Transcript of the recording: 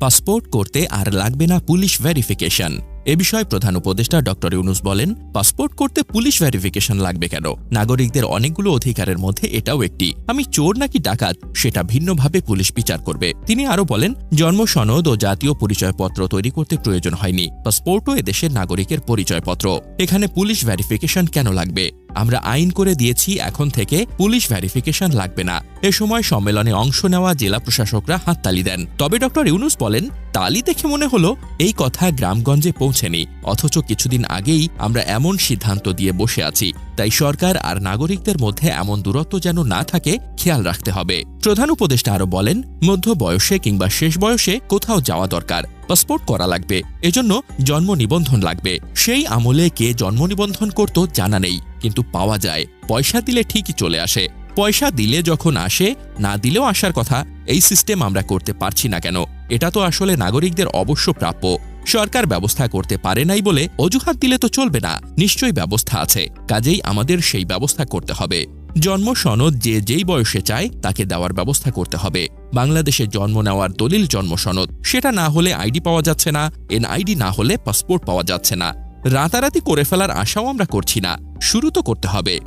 Passport করতে আর লাগবে না পুলিশ ভেরিফিকেশন। এ বিষয়ে প্রধান উপদেষ্টা ডক্টর ইউনুস বলেন, পাসপোর্ট করতে পুলিশ ভেরিফিকেশন লাগবে কেন? নাগরিকদের অনেকগুলো অধিকারের মধ্যে এটাও একটি। আমি চোর নাকি ডাকাত, সেটা ভিন্নভাবে পুলিশ বিচার করবে। তিনি আরও বলেন জন্ম সনদ ও জাতীয় পরিচয়পত্র তৈরি করতে প্রয়োজন হয়নি। পাসপোর্টও এদেশের নাগরিকের পরিচয়পত্র। এখানে পুলিশ ভেরিফিকেশন কেন লাগবে? আমরা আইন করে দিয়েছি, এখন থেকে পুলিশ ভেরিফিকেশন লাগবে না। এ সময় সম্মেলনে অংশ নেওয়া জেলা প্রশাসকরা হাততালি দেন। তবে ডক্টর ইউনুস বলেন, তালি দেখে মনে হলো, এই কথা গ্রামগঞ্জে পৌঁছেনি, অথচ কিছুদিন আগেই আমরা এমন সিদ্ধান্ত দিয়ে বসে আছি। তাই সরকার আর নাগরিকদের মধ্যে এমন দূরত্ব যেন না থাকে, খেয়াল রাখতে হবে। প্রধান উপদেষ্টা আরও বলেন, মধ্য বয়সে কিংবা শেষ বয়সে কোথাও যাওয়া দরকার, পাসপোর্ট করা লাগবে, এজন্য জন্ম নিবন্ধন লাগবে। সেই আমলে কে জন্ম নিবন্ধন করত জানা নেই, কিন্তু পাওয়া যায়, পয়সা দিলে ঠিকই চলে আসে। পয়সা দিলে যখন আসে, না দিলেও আসার কথা, এই সিস্টেম আমরা করতে পারছি না কেন? এটা তো আসলে নাগরিকদের অবশ্য প্রাপ্য। সরকার ব্যবস্থা করতে পারে নাই বলে অজুহাত দিলে তো চলবে না। নিশ্চয়ই ব্যবস্থা আছে। কাজেই আমাদের সেই ব্যবস্থা করতে হবে। জন্ম সনদ যে যেই বয়সে চায়, তাকে দেওয়ার ব্যবস্থা করতে হবে। বাংলাদেশে জন্ম নেওয়ার দলিল জন্ম সনদ। সেটা না হলে আইডি পাওয়া যাচ্ছে না, এনআইডি না হলে পাসপোর্ট পাওয়া যাচ্ছে না। রাতারাতি করে ফেলার আশাও আমরা করছি না। শুরু তো করতে হবে।